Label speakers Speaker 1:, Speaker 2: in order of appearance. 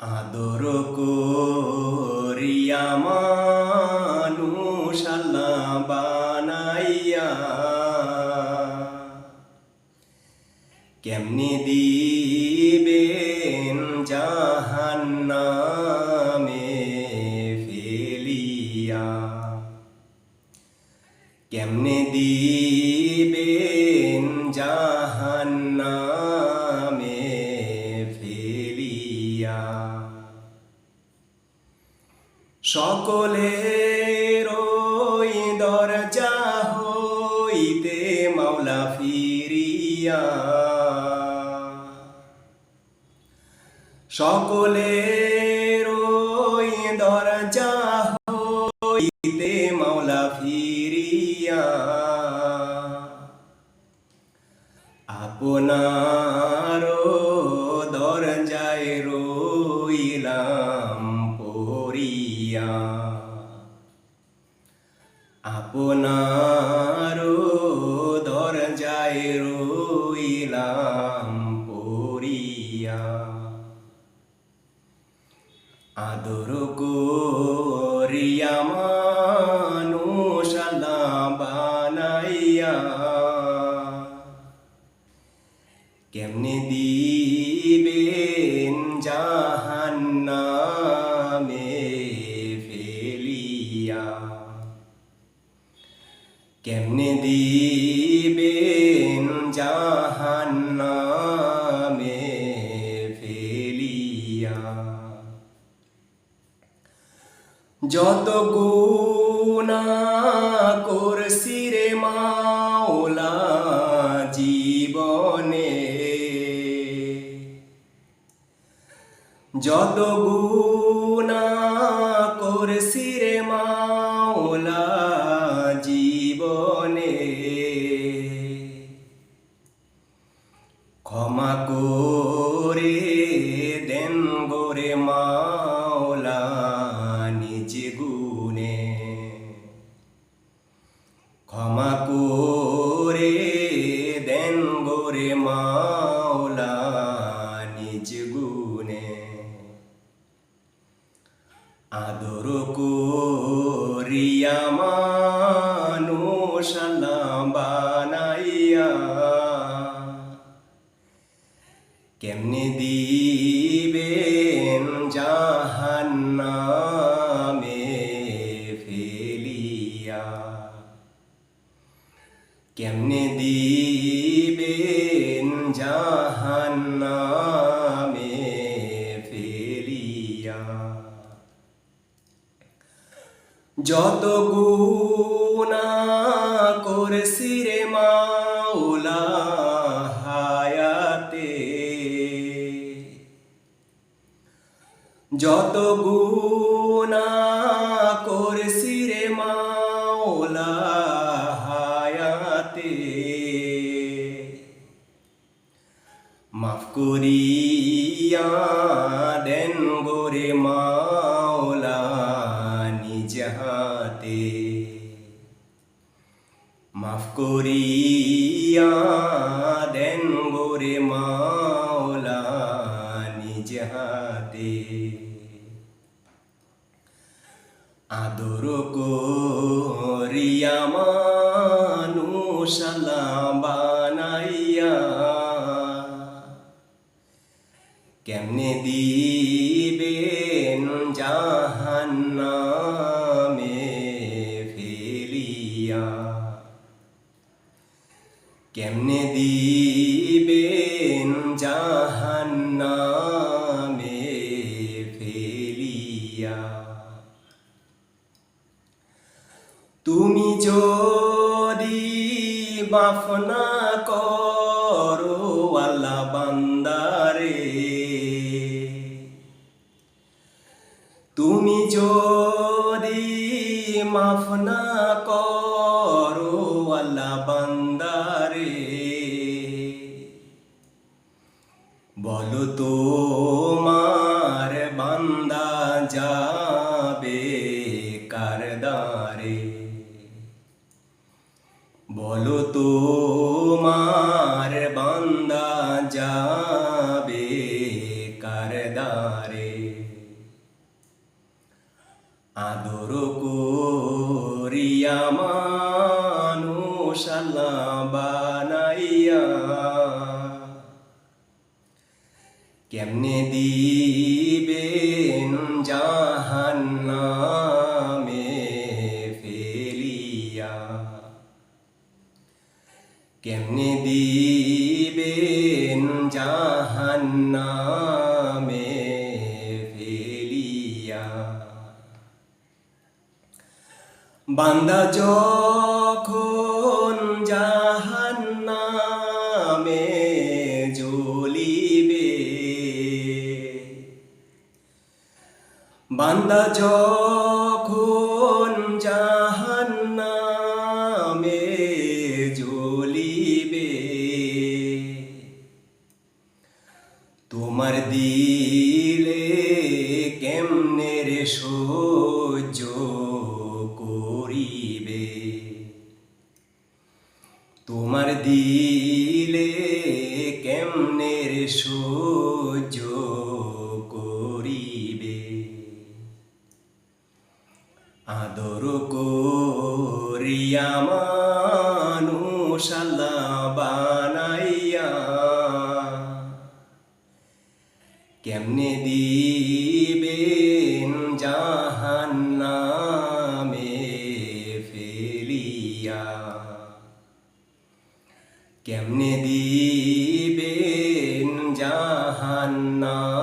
Speaker 1: আদর করিয়া মানুষ বানাইয়া। কেমনি দিবেন জাহান্নামে হইতে মাওলা ফিরিয়া। সকলের ওই দরজা হইতে মাওলা ফিরিয়া। আপনার দরজায় রইলাম পড়িয়া। আপনার আদর করিয়া যত গুণা করছি রে মাওলা জীবনে। যত গুণা করছি রে মাওলা জীবনে। ক্ষমা করে দেন গোরে মাওলা নিজ গুনে আদর করিয়া মানুষ বানাইয়া। কেমনে দিবেন জাহান্নামে? যত গুণা করছি রে মাওলা হায়াতে। যত গুণা করছি রে মাওলা হায়াতে। মাফ করিয়া দেন গোরে মাওলা করিয়া দেন গোরে মাওলা নিজ হাতে। আদর করিয়া কেমনে দিবেন জাহান্নামে ফেলিয়া তুমি যদি মাফ না করো আল্লাহ বান্দারে তুমি যদি মাফ বলো তোমার বান্দা যাবে কারদারে বলো তোমার বান্দা যাবে কারদারে আদর করিয়া মানুষ বানাইয়া কেমনে দিবেন জাহান্নামে ফেলিয়া? কেমনে দিবেন জাহান্নামে ফেলিয়া? বান্দা যখন বান্দা যখন জাহান্নামে জ্বলিবে, তোমার দিলে কেমনে রে সহ্য করিবে? তোমার দিলে কেমনে রে সহ্য কেমনে দিবেন জাহান্নামে ফেলিয়া? কেমনে দিবেন জাহান্নামে